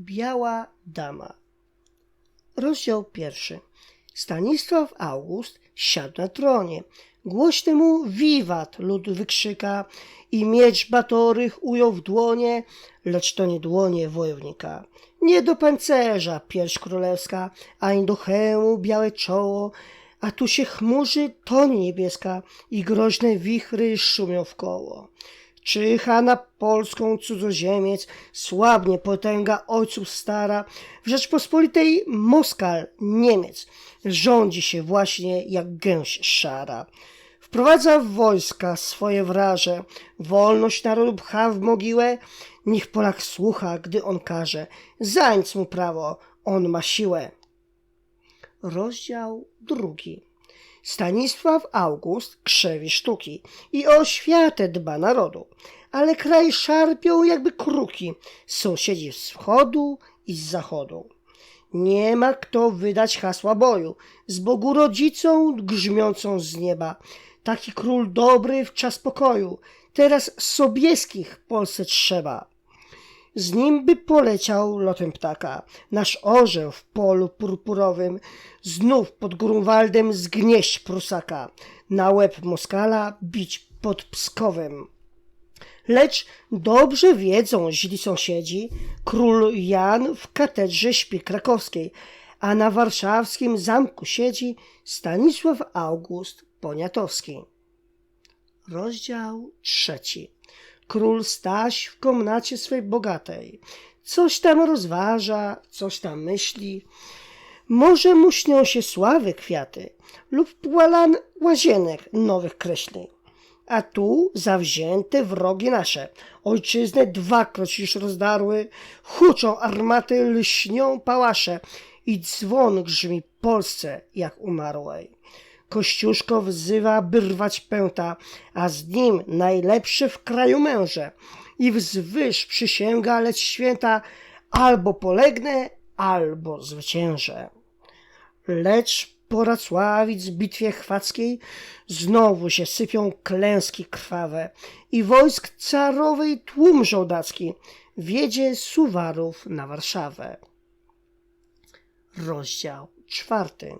Biała dama. Rozdział pierwszy. Stanisław August siadł na tronie. Głośny mu wiwat lud wykrzyka i miecz batorych ujął w dłonie, lecz to nie dłonie wojownika. Nie do pancerza pierś królewska, ani do hełmu białe czoło, a tu się chmurzy toń niebieska i groźne wichry szumią w koło. Czyha na polską cudzoziemiec, słabnie potęga ojców stara, w Rzeczpospolitej Moskal, Niemiec, rządzi się właśnie jak gęś szara. Wprowadza wojska swoje wraże, wolność narodu pcha w mogiłę, niech Polak słucha, gdy on każe, zańc mu prawo, on ma siłę. Rozdział drugi. Stanisław August krzewi sztuki i o światę dba narodu, ale kraj szarpią jakby kruki sąsiedzi z wschodu i z zachodu. Nie ma kto wydać hasła boju, z Bogu rodzicą grzmiącą z nieba. Taki król dobry w czas pokoju, teraz Sobieskich Polsce trzeba. Z nim by poleciał lotem ptaka, nasz orzeł w polu purpurowym, znów pod Grunwaldem zgnieść Prusaka, na łeb Moskala bić pod Pskowem. Lecz dobrze wiedzą źli sąsiedzi, król Jan w katedrze śpi krakowskiej, a na warszawskim zamku siedzi Stanisław August Poniatowski. Rozdział trzeci. Król Staś w komnacie swej bogatej. Coś tam rozważa, coś tam myśli. Może mu śnią się sławy kwiaty lub płalan łazienek nowych kreśli. A tu zawzięte wrogi nasze, ojczyznę dwakroć już rozdarły, huczą armaty, lśnią pałasze i dzwon grzmi Polsce jak umarłej. Kościuszko wzywa, by rwać pęta, a z nim najlepszy w kraju męże. I wzwyż przysięga, lecz święta, albo polegnę, albo zwyciężę. Lecz po Racławic bitwie chwackiej znowu się sypią klęski krwawe i wojsk carowej tłum żołdacki wiedzie Suwarów na Warszawę. Rozdział czwarty.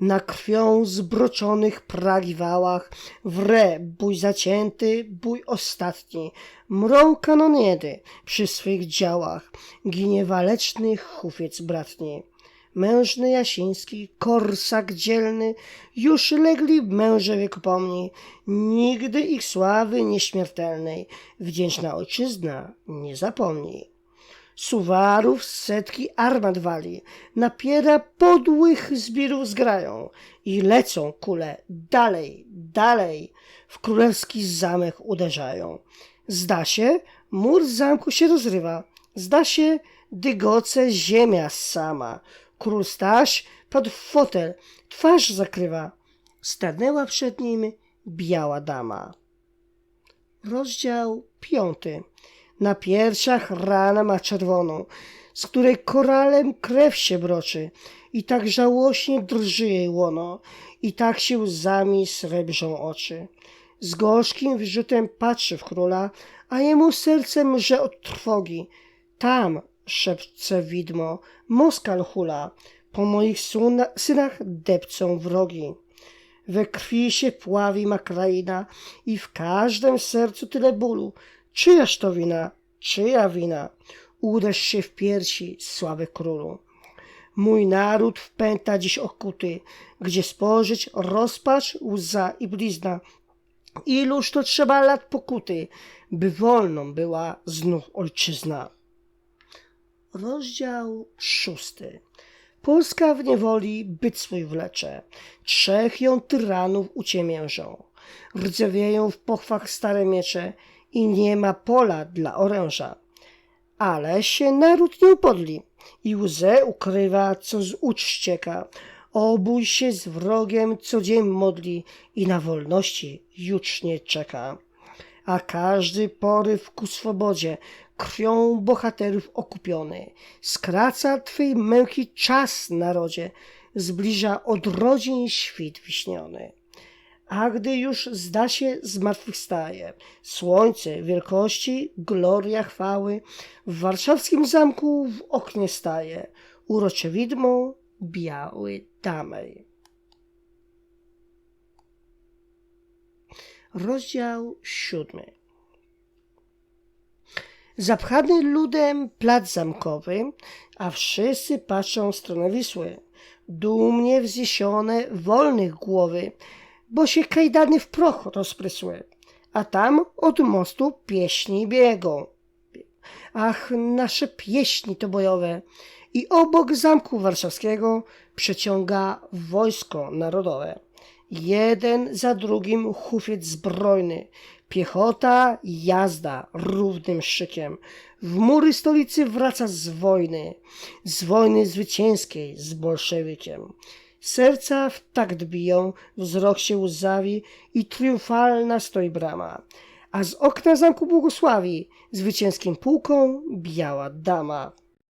Na krwią zbroczonych Pragi wałach wre bój zacięty, bój ostatni. Mrą kanoniedy przy swych działach, ginie waleczny hufiec bratni. Mężny Jasiński, korsak dzielny, już legli męże wiekopomni, nigdy ich sławy nieśmiertelnej, wdzięczna ojczyzna nie zapomni. Suwarów z setki armat wali, napiera podłych zbirów zgrają i lecą kule dalej, dalej, w królewski zamek uderzają. Zda się, mur zamku się rozrywa, zda się, dygoce ziemia sama. Król Staś padł w fotel, twarz zakrywa. Stanęła przed nim biała dama. Rozdział piąty. Na piersiach rana ma czerwoną, z której koralem krew się broczy i tak żałośnie drży jej łono i tak się łzami srebrzą oczy. Z gorzkim wyrzutem patrzy w króla, a jemu serce mrze od trwogi. Tam, szepce widmo, Moskal hula, po moich synach depcą wrogi. We krwi się pławi ma kraina i w każdym sercu tyle bólu. Czyjaż to wina? Czyja wina? Uderz się w piersi, sławy królu. Mój naród wpęta dziś okuty, gdzie spożyć rozpacz, łza i blizna. Iluż to trzeba lat pokuty, by wolną była znów ojczyzna. Rozdział szósty. Polska w niewoli byt swój wlecze. Trzech ją tyranów uciemiężą. Rdzewieją w pochwach stare miecze i nie ma pola dla oręża. Ale się naród nie upodli i łzę ukrywa, co z ucz ścieka. Obój się z wrogiem, co dzień modli i na wolności jucznie czeka. A każdy poryw ku swobodzie, krwią bohaterów okupiony, skraca twej męki czas, narodzie, zbliża odrodzin świt wiśniony. A gdy już zda się, zmartwychwstaje. Słońce wielkości, gloria chwały, w warszawskim zamku w oknie staje. Urocze widmo biały damej. Rozdział siódmy. Zapchany ludem plac zamkowy, a wszyscy patrzą w stronę Wisły. Dumnie wzniesione wolnych głowy, bo się kajdany w proch rozprysły. A tam od mostu pieśni biegą. Ach, nasze pieśni to bojowe. I obok zamku warszawskiego przeciąga wojsko narodowe. Jeden za drugim hufiec zbrojny, piechota, jazda równym szykiem. W mury stolicy wraca z wojny, z wojny zwycięskiej z bolszewikiem. Serca w takt biją, wzrok się łzawi i triumfalna stoi brama. A z okna zamku błogosławi zwycięskim pułką biała dama.